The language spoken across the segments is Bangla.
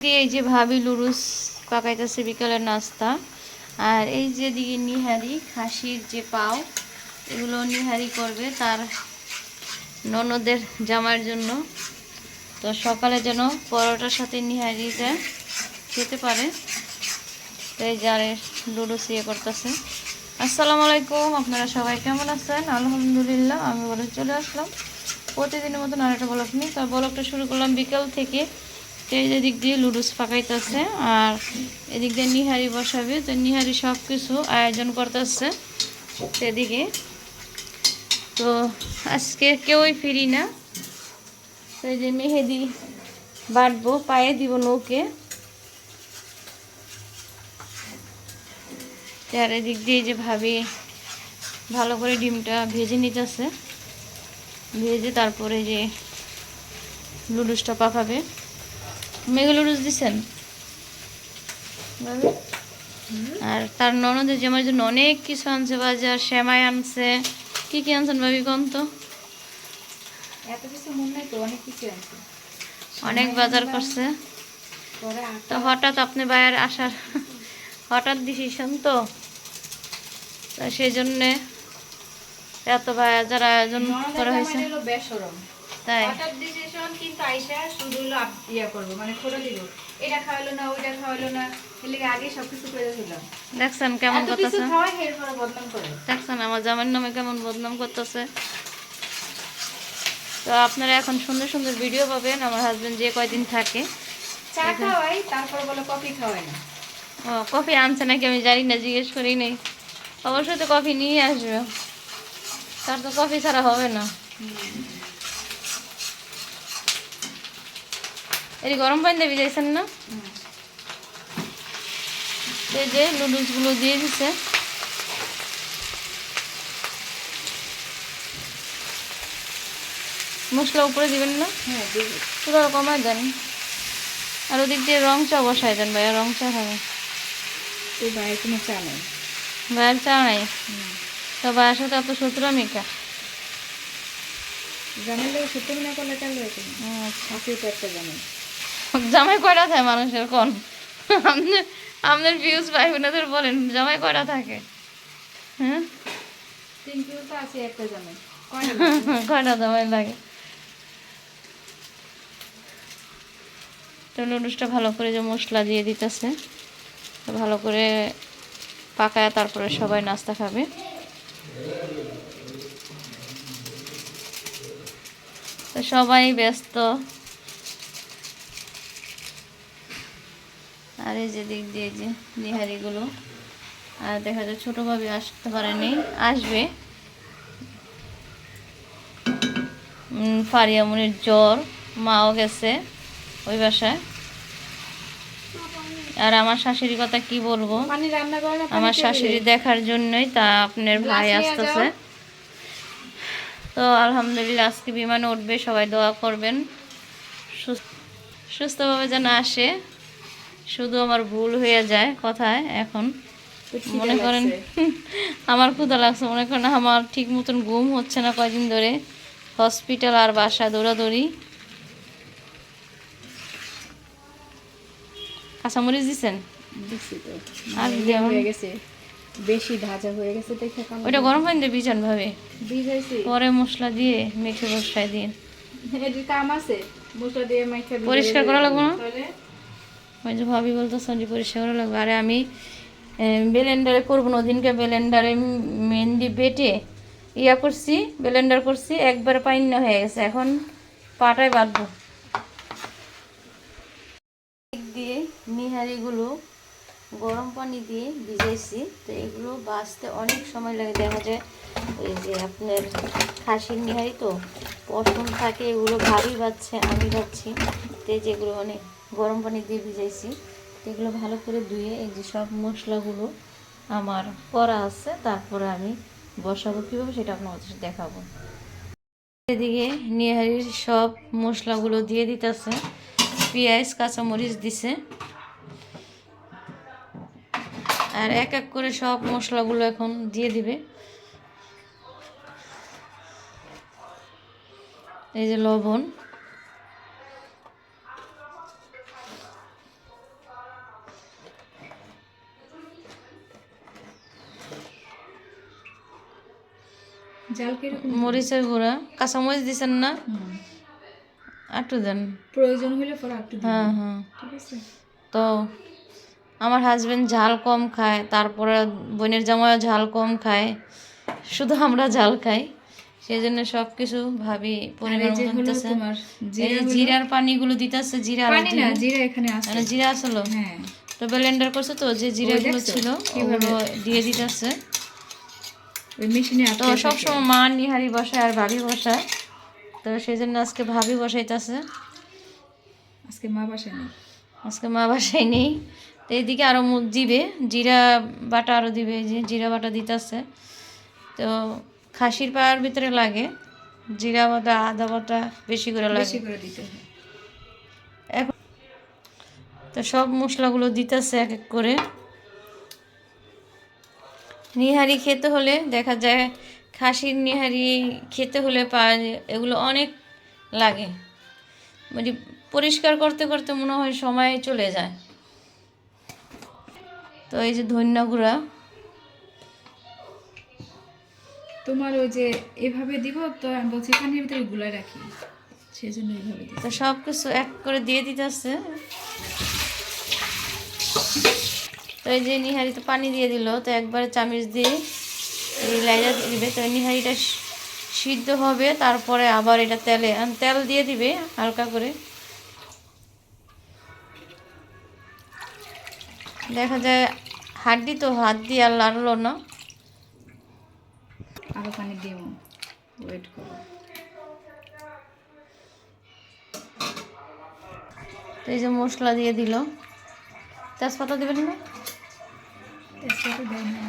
এই যে ভাবি লুরুস পাকাইতেছে বিকালের নাস্তা, আর এই যে দিকে নিহারি, খাসির যে পাও, এগুলো নিহারি করবে তার ননদের জামার জন্য। তো সকালে যেন পরোটার সাথে নিহারিটা খেতে পারে তো এই যারে লুডুস ইয়ে করতেছে। আসসালামু আলাইকুম, আপনারা সবাই কেমন আছেন? আলহামদুলিল্লাহ, আমি বলে চলে আসলাম। প্রতিদিনের মতন আরেকটা ব্লগ নিই তো ব্লগটা শুরু করলাম বিকাল থেকে তো এই দিক দিয়ে লুডুস পাকাইতেছে, আর এদিক দিয়ে নিহারি বসাবে। তো নিহারি সব কিছু আয়োজন করতেছে সেদিকে। তো আজকে কেউই ফিরি না। তো এই যে মেহেদি বাটবো, পায়ে দিব নৌকে। আর চারিদিক দিয়ে যে ভাবি ভালো করে ডিমটা ভেজে নিতেছে। ভেজে তারপরে যে লুডুসটা পাকাবে। মেঘে লুডুস দিছেন আর তার ননদের জামার জন্য অনেক কিছু আনছে বাজার শ্যামাই আনছে। কি কি আনছেন ভাবি কোন তো? মনে অনেক বাজার করছে। তো হঠাৎ আপনি বাইরে আসার হঠাৎ ডিসিশন তো? সেই জন্যে এত বাজার আয়োজন করা হয়েছে। তাই? হঠাৎ ডিসিশন কিন্তু আইসা শুধু হলো ইয়া করব মানে খোলা দিব। এটা খাওয়ালো না ওইটা খাওয়ালো না এর আগে সবকিছু করে দিলাম দেখছেন কেমন করতেছে? দেখছেন আমার জামার নামে কেমন বদনাম করতেছে। তো আপনারা এখন সুন্দর সুন্দর ভিডিও পাবেন আমার হাজবেন্ড যে কয়দিন থাকে। চা খাওয়াই তারপর বলে কফি খাওয়াই। না ও কফি আনছে নাকি আমি জানি না জিজ্ঞেস করি নাই। অবশ্যই তো কফি নিয়ে আসবে। তার তো কফি ছাড়া হবে না। এই গরম পানি দিয়ে ভিজাইছেন না। এই যে নুডলসগুলো দিয়ে দিছে। মশলা উপরে দিবেন না? হ্যাঁ দিবি। পুরো কমায় দেন। আর ওদিক দিয়ে রং চা বসাই দেন ভাইয়া রং চা খাবে। তুই বাইরে কোনো চা নেই? ভাইয়ের চা নাই? তো ভাইয়ের সাথে এত সতেরো মিকা জানার লেগে সত্যি না করলে চাল। হয়েছে একটা জানেন জামাই কয়টা থাকে মানুষের কোন? আপনার আপনার ভিউজ ভাই বোনেদের বলেন জামাই কয়টা থাকে? হ্যাঁ? কয়টা? জামাই লাগে? তো নুডলসটা ভালো করে যে মশলা দিয়ে দিতেছে ভালো করে পাকায় তারপরে সবাই নাস্তা খাবে। তো সবাই ব্যস্ত। আর এই যে দিক দিয়ে যে নিহারিগুলো। আর দেখা যায় ছোটো ছোটোভাবে আসতে পারেনি আসবে। ফারিয়ামনির জ্বর মাও গেছে ওই বাসায়। আর আমার শাশুড়ির কথা কি বলব? আমার শাশুড়ি দেখার জন্যই তা আপনার ভাই আসতেছে। তো আলহামদুলিল্লাহ আজকে বিমানে উঠবে সবাই দোয়া করবেন। সুস্থভাবে যেন আসে। শুধু আমার ভুল হয়ে যায় কথায় এখন। মনে করেন আমার ক্ষুধা লাগছে। মনে করেন আমার ঠিক মতন ঘুম হচ্ছে না কয়দিন ধরে। হসপিটাল আর বাসা দৌড়াদৌড়ি। কাঁচামরিচ দিছি আর ইয়ে হয়ে গেছে। বেশি ভাজা হয়ে গেছে দেখে ওইটা গরম পানি দিয়ে ভিজান ভাবে পরে মশলা দিয়ে মেখে বসায় দিন। কাম আছে। মশলা দিয়ে ভিজাই পরিষ্কার করা লাগবে না? ওই যে ভাবি বলতেছেন যে পরিষ্কার করা লাগবে। আরে আমি বেলেন্ডারে করব না, ওদিনকে বেলেন্ডারে মেহেন্দি বেটে ইয়া করছি, বেলেন্ডার করছি, একবারে পাইন্য হয়ে গেছে। এখন পাটায় বাঁধবো। দিয়ে নিহারিগুলো গরম পানি দিয়ে ভিজাইছি। তো এগুলো বাঁচতে অনেক সময় লাগে। দেখা যায় এই যে আপনার খাসির নিহারি তো পশম থাকে, এগুলো ভাবি বাচ্ছে আমি বাচ্ছি তো যেগুলো অনেক গরম পানি দিয়ে ভিজাইছি। এগুলো ভালো করে ধুয়ে এই যে সব মশলাগুলো আমার করা আছে, তারপরে আমি বসাবো। কীভাবে সেটা আপনার দেখাবো। এদিকে নিহারির সব মশলাগুলো দিয়ে দিতেছে। পেঁয়াজ, কাঁচামরিচ দিছে। আর এক এক করে সব মশলাগুলো এখন দিয়ে দিবে। এই যে লবণ। মরিচের গুঁড়া কাঁচামরিচ দিছেন না। একটু দেন। প্রয়োজন হলে পরে একটু হ্যাঁ হ্যাঁ। ঠিক আছে। তো আমার হাজবেন্ড ঝাল কম খায় তারপরে বোনের জামাইও ঝাল কম খায় শুধু আমরা ঝাল খাই। সেই জন্য সব কিছু ভাবি পরিমাণ জিরার পানিগুলো দিতেছে জিরা পানি না জিরা- এখানে আছে। মানে জিরা আসলো হ্যাঁ। তো ব্লেন্ডার করছে তো যে জিরাগুলো? ছিল কীভাবে? ওগুলো দিয়ে দিতেছে। ওই মেশিনে তো সবসময় মা নিহারি বসায় আর ভাবি বসায়। তো সেই জন্য আজকে ভাবি বসাইতেছে। আজকে মা বাসা নেই আজকে মা বাসায় নেই তো এইদিকে আরও মুখ দিবে জিরা বাটা আরও দিবে যে জিরা বাটা দিতেছে। তো খাসির পায়ের ভিতরে লাগে জিরা বাটা আদা বাটা বেশি করে লাগে। বেশি করে দিতে এখন তো সব মশলাগুলো দিতেছে এক এক করে। নিহারি খেতে হলে দেখা যায় খাসির নিহারি খেতে হলে পাওয়া এগুলো অনেক লাগে। মানে পরিষ্কার করতে করতে মনে হয় সময় চলে যায়। তো এই যে ধন্যা গুঁড়া। তোমার ওই যে এভাবে দিব তো আমি বলছি এখানের ভিতরে গুলাই রাখি। সেই জন্য এইভাবে তো সব কিছু এক করে দিয়ে দিতেছে তো এই যে নিহারিতে পানি দিয়ে দিল তো একবারে চামিচ দিয়ে এই লাইজা দিবে। তো নিহারিটা সিদ্ধ হবে তারপরে আবার এটা তেলে তেল দিয়ে দিবে হালকা করে। দেখা যায় হাড্ডি তো হাত দিয়ে আর লাড়লো না। আরও পানি দিব ওয়েট করো। তো এই যে মশলা দিয়ে দিল। তেজপাতা দেবেন না? তেজপাতা দেয় না।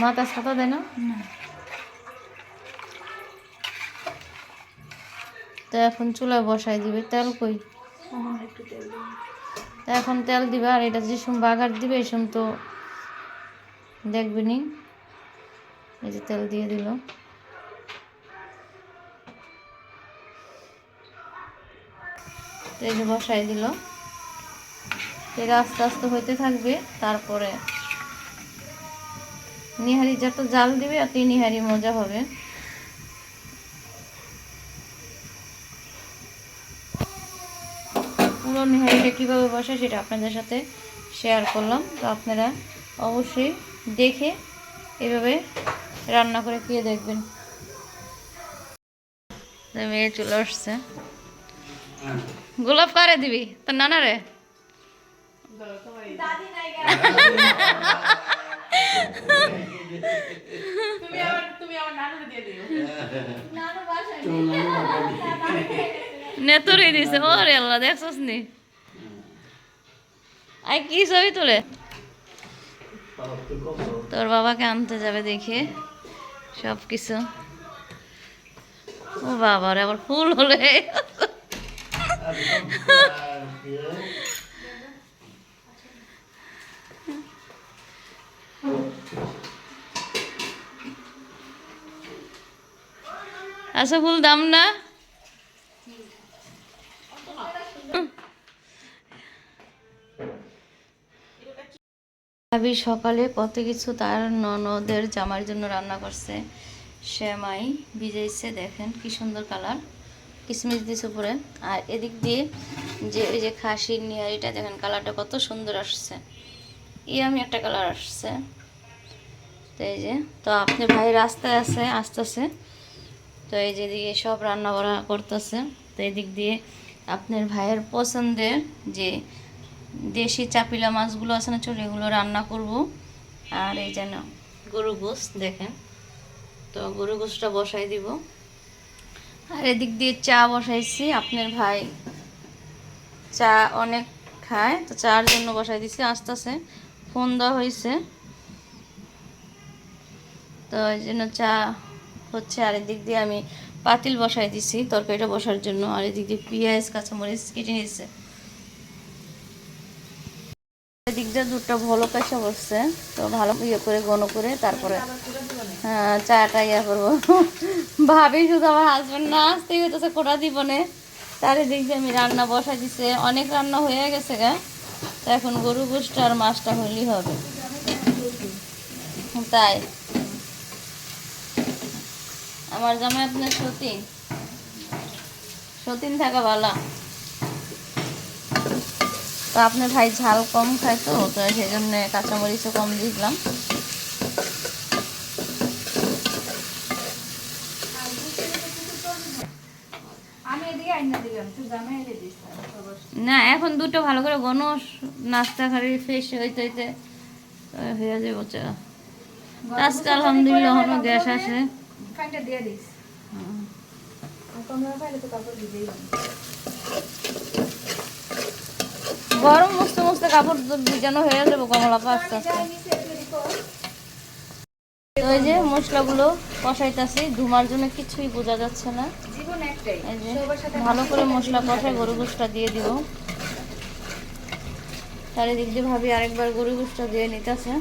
মা তেজপাতা দেয় না? তো এখন চুলায় বসাই দিবে। তেল কই? এখন তেল দিবে আর এটা যে সময় বাগার দিবে এই সময় তো দেখবে নি এই যে তেল দিয়ে দিল। তো এই যে বসাই দিল। এটা আস্তে আস্তে হইতে থাকবে তারপরে নিহারি যত জাল দিবে অতই নিহারি মজা হবে। পুরো নিহারিটা কীভাবে বসে সেটা আপনাদের সাথে শেয়ার করলাম। তো আপনারা অবশ্যই দেখে এভাবে রান্না করে খেয়ে দেখবেন। মেয়ে চলে আসছে। গোলাপ কারে দিবি? তোর নানা রে? নেতরে দিছে ওরে আল্লাহ দেখছস নি? আই কি ছবি তোলে? তোর বাবাকে আনতে যাবে দেখে সব কিছু ও বাবা রে আবার ফুল হলে। আচ্ছা ফুল দাম না? সকালে কত কিছু তার ননদের জামার জন্য রান্না করছে, শ্যামাই ভিজাইছে, দেখেন কি সুন্দর কালার, কিসমিস দিছে উপরে। আর এদিক দিয়ে যে ওই যে খাসির নিয়ারিটা দেখেন কালারটা কত সুন্দর আসছে। ই আমি একটা কালার আসছে। তো এই যে, তো আপনি ভাই রাস্তায় আছে আস্তে আসতেছে। তো এই যে দিকে সব রান্না বান্না করতেছে, তো এদিক দিয়ে আপনার ভাইয়ের পছন্দের যে দেশি চাপিলা মাছগুলো আছে না চলে, এগুলো রান্না করব। আর এই যেন গরু গোস দেখেন, তো গরু গোসটা বসাই দিব। আর এদিক দিয়ে চা বসাইছি, আপনার ভাই চা অনেক খায়, তো চার জন্য বসাই দিছি আস্তে আস্তে ফোন দেওয়া হয়েছে। তো এই জন্য চা হচ্ছে আর এদিক দিয়ে আমি পাতিল বসাই দিছি, তরকারিটা বসার জন্য। আর এদিক দিয়ে পেঁয়াজ, কাঁচামরিচ কেটে নিয়েছে। এদিক দিয়ে দুধটা ভালো কাছে বসছে, তো ভালো ইয়ে করে, ঘন করে তারপরে হ্যাঁ চাটা ইয়ে করব। ভাবি শুধু আমার হাজব্যান্ড না, আসতেই হইতেছে কোটা দিবনে তার এদিক দিয়ে আমি রান্না বসাই দিছে। অনেক রান্না হয়ে গেছে গা। তো এখন গরু গোষ্ঠ আর মাছটা হলেই হবে। তাই। আমার জামাই আপনার সতীন। সতীন থাকা ভালো। তো আপনার ভাই ঝাল কম খায় তো তো সেই জন্য কাঁচামরিচও কম দিলাম না এখন দুটো ভালো করে গণ নাস্তা খাবি ফ্রেশ হইতে হইতে হয়ে যাবে আজকে আলহামদুলিল্লাহ গ্যাস আসে। কাইটা দিয়ে দিস আর তোমরা পাইলে তো কাপড় দিবেই গরম মস্ত মস্ত কাপড় তো ভিজানো হয়ে যাবে কমলা পা আস্তে আস্তে এই যে মশলাগুলো কষাইতেছি ধুমার জন্য কিছুই বোঝা যাচ্ছে না। এই যে ভালো করে মশলা কষাই গরু গুসটা দিয়ে দিব। চারিদিক দিয়ে ভাবি আরেকবার গরু গুসটা দিয়ে নিতেছে।